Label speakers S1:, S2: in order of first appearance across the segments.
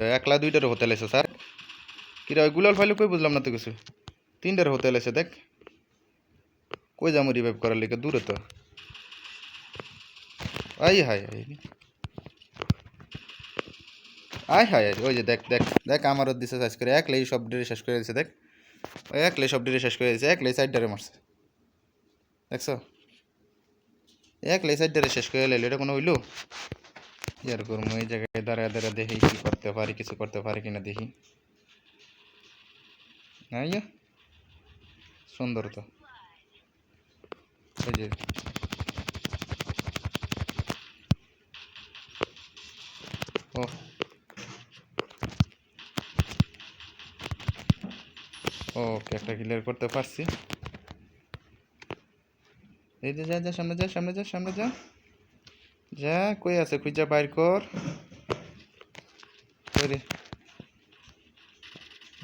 S1: একলা দুইটার হোটেল আছে, স্যার। কিরা গুলাল ফাইলে কই বুঝলাম না তো কিছু? তিনটার হোটেল আছে, দেখ। কই যাব রিভাইভ করার লিগে? দূরে তো। আই হাই হাই আয় হায় ওই যে দেখ দেখ দেখ আমারও দিছে শেষ করে। একলাই সব ডেরে শেষ করে দিছে, দেখ। ওই একলাই সব ডেরে শেষ করে দিছে, একলাই সাইড ডারে মারছে। দেখছ? একলাই সাইড ডারে শেষ করে এলো এটা কোনো হইল? ইয়ার করব এই জায়গায় দাঁড়ায় দাঁড়া দেখি কি করতে পারি, কিছু করতে পারি কিনা দেখি। হ্যাঁ ইয়া? সুন্দর তো। এই যে। ও। ওকে, একটা ক্লিয়ার করতে পারছি। এই যে, যা যা, সামনে যা সামনে যা সামনে যা। যা, কই আছে? খুঁজা বাইর কর।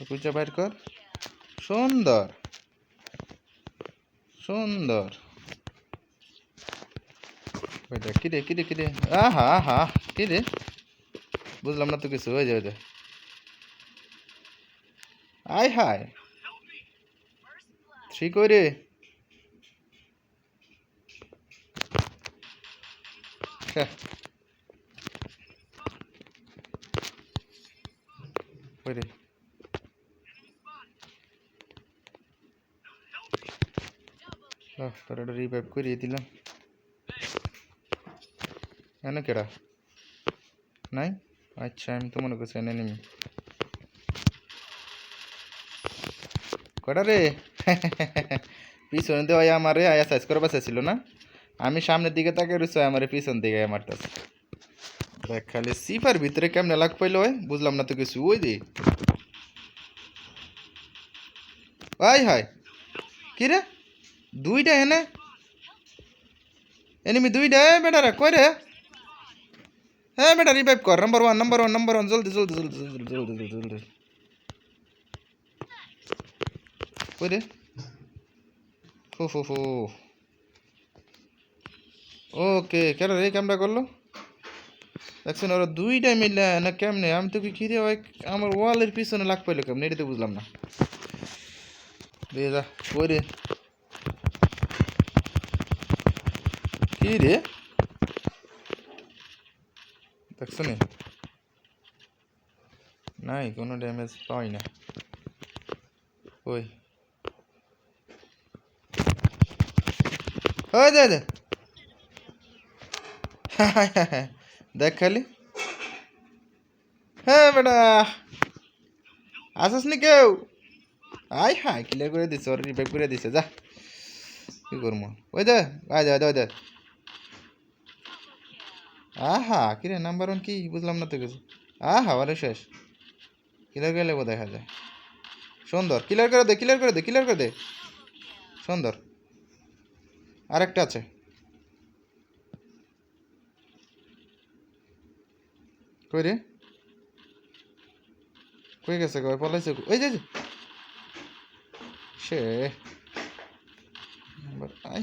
S1: খুঁজা বাইর কর। সুন্দর। সুন্দর। ওইটা কিরে কিরে কিরে আহা আহা কিরে বুঝলাম না তো কিছু। ওই যে ওই যে। আয় হায়। ঠিক ওই রে আহ, তোর রিভাইভ করিয়ে দিলাম এনে কেডা নাই আচ্ছা আমি তো মনে করছি এনে নিমি কটা রে পিছনে দেওয়া আমারে আয়া সাইজ করে বাসাইছিল না আমি সামনের দিকে তাকে রয়েছে আমার পিছন দিকে মারতেছে। দেখ খালি সিফার ভিতরে কেমনে লাগ পাইলো হয় বুঝলাম না তো কিছু। ওই দে আই হাই কি রে? দুইটা এনে? এনিমি দুইটা? এ বেটারা, কই রে? হ্যাঁ বেটা রিভাইভ কর। Number one number one number one জলদি জলদি জলদি জলদি জলদি জলদি জলদি কই রে? হো হো হো ওকে কেন রে কেমটা করল? দেখছেন, ওরা দুইটা মিলে না কেমনে? আমি তো কি রে ওই আমার ওয়ালের পিছনে লাগ পাইলো কেমনে? এটা তো বুঝলাম না। যা, কই রে? কি রে? দেখছ নি? নাই, কোনো ড্যামেজ পাই না। ওই ওই দে দেখ খালি। হ্যাঁ বেটা। আসিস নি কেউ? আয় হাই ক্লিয়ার করে দিছে, ওর রিভাইভ করে দিছে, যা। কি করব? ওই দে, আয় দে ওই দে। আহা কিরে নাম্বার ওয়ান কি? বুঝলাম না তো কিছু আহা আরে শেষ। ক্লিয়ার করে লেবো, দেখা যায়। সুন্দর ক্লিয়ার করে দে ক্লিয়ার করে দে ক্লিয়ার করে দে। সুন্দর। আরেকটা আছে। কই রে? কই গেছে কই? পলাইছে ওই যে যে। সে। আই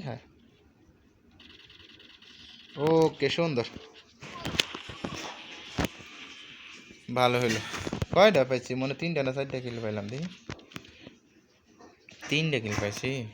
S1: ভালো হইল। কয়টা পাইছি? মনে তিনটা না চারটা কিল পাইলাম দেখি। তিনটা কিল পাইছি?